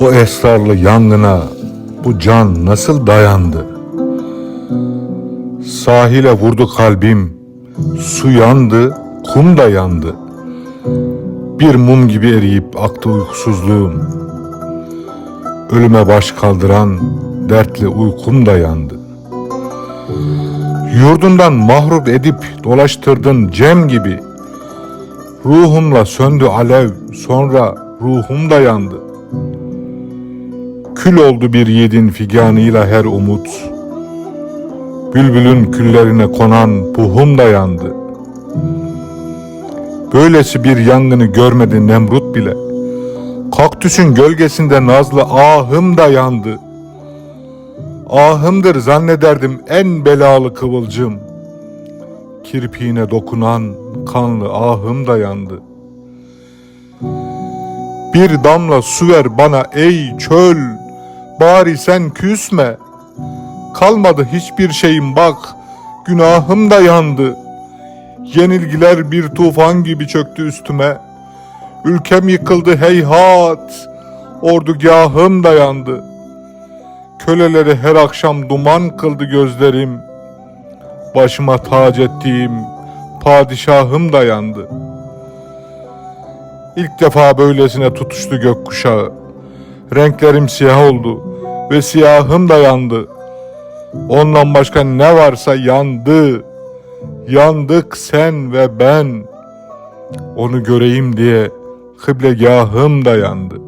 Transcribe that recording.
O esrarlı yangına bu can nasıl dayandı? Sahile vurdu kalbim, su yandı, kum da yandı. Bir mum gibi eriyip aktı uykusuzluğum. Ölüme baş kaldıran dertli uykum da yandı. Yurdundan mahrup edip dolaştırdın cem gibi. Ruhumla söndü alev, sonra ruhum da yandı. Kül oldu bir yedin figanıyla her umut. Bülbülün küllerine konan puhum da yandı. Böylesi bir yangını görmedi Nemrut bile. Kaktüsün gölgesinde nazlı ahım da yandı. Ahımdır zannederdim en belalı kıvılcım. Kirpiğine dokunan kanlı ahım da yandı. Bir damla su ver bana ey çöl, bari sen küsme. Kalmadı hiçbir şeyim bak, günahım da yandı. Yenilgiler bir tufan gibi çöktü üstüme. Ülkem yıkıldı heyhat, ordugahım da yandı. Köleleri her akşam duman kıldı gözlerim. Başıma tac ettiğim padişahım da yandı. İlk defa böylesine tutuştu gökkuşağı. Renklerim siyah oldu ve siyahım da yandı. Ondan başka ne varsa yandı. Yandık sen ve ben. Onu göreyim diye kıblegahım da yandı.